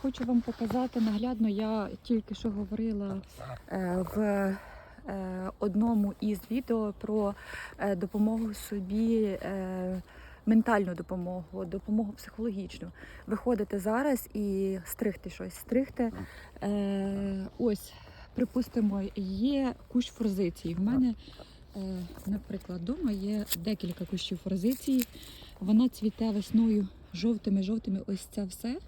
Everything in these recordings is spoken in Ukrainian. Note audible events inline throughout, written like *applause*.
Хочу вам показати наглядно. Я тільки що говорила е, в е, одному із відео про е, допомогу собі, ментальну допомогу, допомогу психологічну. Виходите зараз і стригти щось. Стригти. Ось, припустимо, є кущ форзиції. В мене, наприклад, вдома є декілька кущів форзиції. Вона цвіте весною жовтими-жовтими. Ось це все.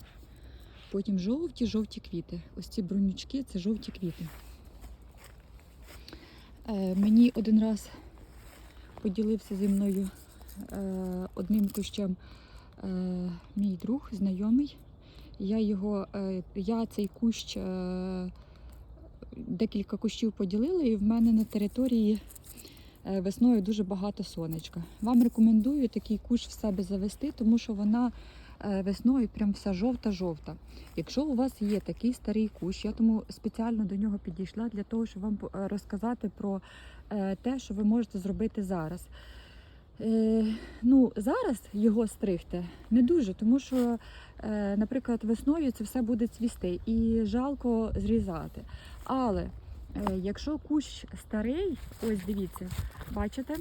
Потім жовті-жовті квіти. Ось ці бронючки це жовті квіти. Е, мені один раз поділився зі мною е, одним кущем е, мій друг, знайомий. Я його, е, я цей кущ, е, декілька кущів поділила, і в мене на території е, весною дуже багато сонечка. Вам рекомендую такий кущ в себе завести, тому що вона весною прям вся жовта-жовта. Якщо у вас є такий старий кущ, я тому спеціально до нього підійшла для того, щоб вам е, розказати про е, те, що ви можете зробити зараз. Е, ну, зараз його стригти не дуже, тому що, е, наприклад, весною це все буде цвісти і жалко зрізати. Але е, якщо кущ старий, ось дивіться, бачите,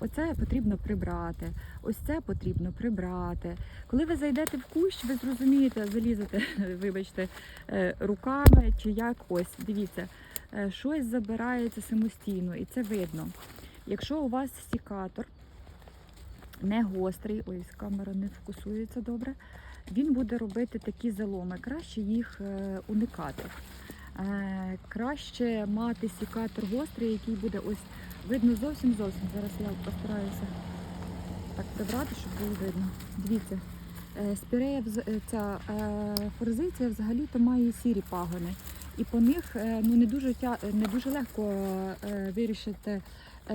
оце потрібно прибрати, ось це потрібно прибрати. Коли ви зайдете в кущ, ви зрозумієте, залізете, *laughs* вибачте, е, руками чи як ось, дивіться, е, щось забирається самостійно, і це видно. Якщо у вас сікатор не гострий, ось камера не фокусується добре, він буде робити такі заломи. Краще їх е, уникати. Е, Краще мати сікатор гострий, який буде ось видно зовсім зовсім. Зараз я постараюся так прибрати, щоб було видно. Дивіться, е, спірея е, ця форзиція взагалі-то має сірі пагони. І по них ну, не, дуже тя... не дуже легко вирішити,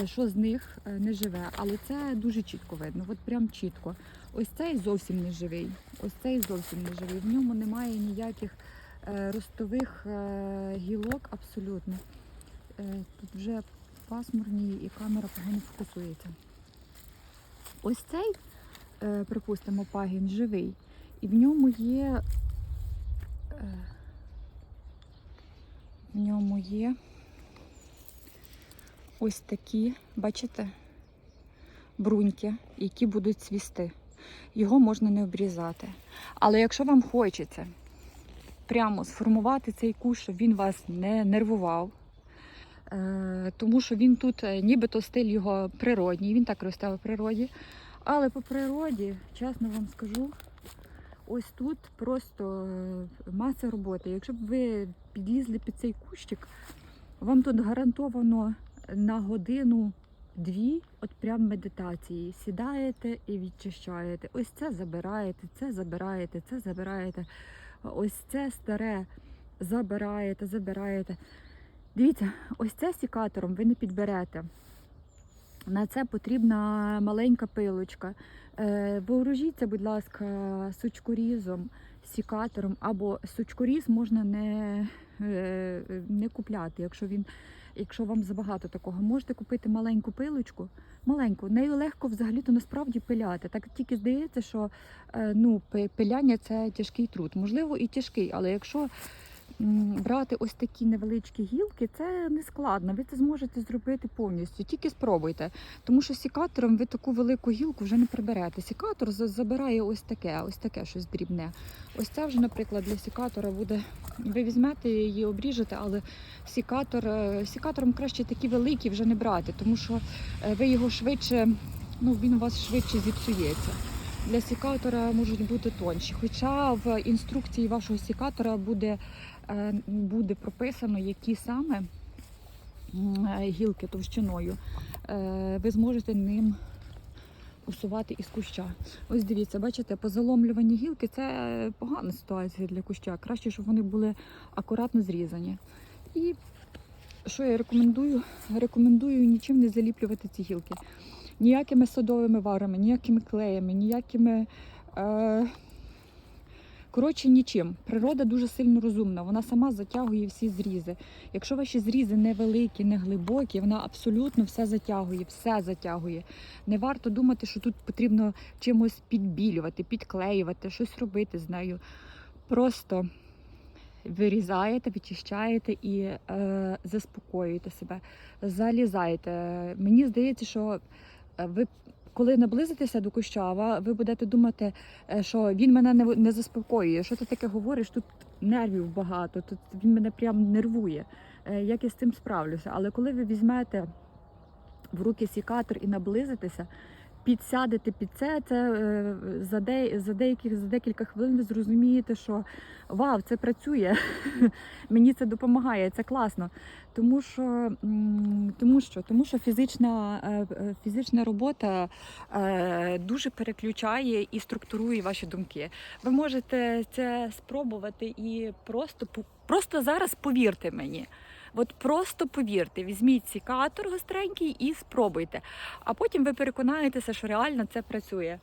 що з них не живе. Але це дуже чітко видно. От прям чітко. Ось цей зовсім не живий. Ось цей зовсім не живий. В ньому немає ніяких ростових е, гілок абсолютно. Е, Тут вже пасмурні і камера погано фокусується. Ось цей, е, припустимо, пагін живий, і в ньому є. е, В ньому є ось такі, бачите, бруньки, які будуть цвісти. Його можна не обрізати. Але якщо вам хочеться прямо сформувати цей кущ, щоб він вас не нервував, е, тому що він тут е, нібито стиль його природній, він так росте в природі. Але по природі, чесно вам скажу, ось тут просто е, маса роботи. Якщо б ви підлізли під цей кущик, вам тут гарантовано на годину дві, от прям медитації. Сідаєте і відчищаєте. Ось це забираєте, це забираєте, це забираєте. Ось це старе забираєте, забираєте. Дивіться, ось це сікатором ви не підберете. На це потрібна маленька пилочка. Е, Вооружіться, будь ласка, сучкорізом, сікатором, або сучкоріз можна не, е, не купляти, якщо він. Якщо вам забагато такого, можете купити маленьку пилочку, маленьку, нею легко взагалі-то насправді пиляти. Так тільки здається, що е, ну, пи- пиляння це тяжкий труд. Можливо, і тяжкий, але якщо брати ось такі невеличкі гілки, це не складно. Ви це зможете зробити повністю. Тільки спробуйте. Тому що сікатором ви таку велику гілку вже не приберете. Сікатор забирає ось таке, ось таке щось дрібне. Ось це вже, наприклад, для сікатора буде. Ви візьмете її, обріжете, але сікатор, е, сікатором краще такі великі вже не брати, тому що е, ви його швидше, ну він у вас швидше зіпсується. Для сікатора можуть бути тонші. Хоча в інструкції вашого сікатора буде, буде прописано, які саме е, гілки товщиною е, ви зможете ним усувати із куща. Ось дивіться, бачите, позаломлювані гілки це погана ситуація для куща. Краще, щоб вони були акуратно зрізані. І що я рекомендую? Рекомендую нічим не заліплювати ці гілки. Ніякими садовими варами, ніякими клеями, ніякими. Е... Коротше, нічим. Природа дуже сильно розумна, вона сама затягує всі зрізи. Якщо ваші зрізи невеликі, не глибокі, вона абсолютно все затягує, все затягує. Не варто думати, що тут потрібно чимось підбілювати, підклеювати, щось робити з нею. просто вирізаєте, вичищаєте і е, заспокоюєте себе, залізаєте. Мені здається, що е, ви. Коли наблизитеся до кущава, ви будете думати, е, що він мене не, не заспокоює. Що ти таке говориш? Тут нервів багато, тут він мене прям нервує. Е, Як я з цим справлюся? Але коли ви візьмете в руки сікатор і наблизитеся, підсядете під це, це е, за, де, за, деяких, за декілька хвилин ви зрозумієте, що вау, це працює, *laughs* мені це допомагає, це класно. Тому що, тому що, тому що фізична, е, е, фізична робота дуже переключає і структурує ваші думки. Ви можете це спробувати і просто, просто зараз повірте мені. От просто повірте, візьміть сікатор гостренький і спробуйте. А потім ви переконаєтеся, що реально це працює.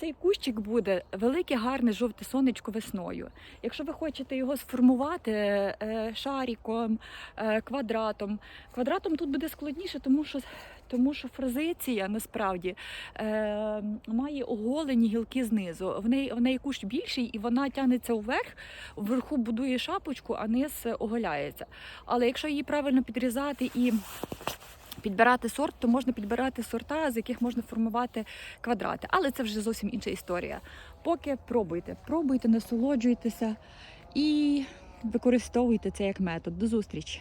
Цей кущик буде велике, гарне жовте сонечко весною. Якщо ви хочете його сформувати е, шариком, е, квадратом, квадратом тут буде складніше, тому що, тому що фразиція насправді е, має оголені гілки знизу. В неї, в неї кущ більший і вона тягнеться вверх, вверху будує шапочку, а низ оголяється. Але якщо її правильно підрізати і підбирати сорт, то можна підбирати сорта, з яких можна формувати квадрати. Але це вже зовсім інша історія. Поки пробуйте, пробуйте, насолоджуйтеся і використовуйте це як метод. До зустрічі!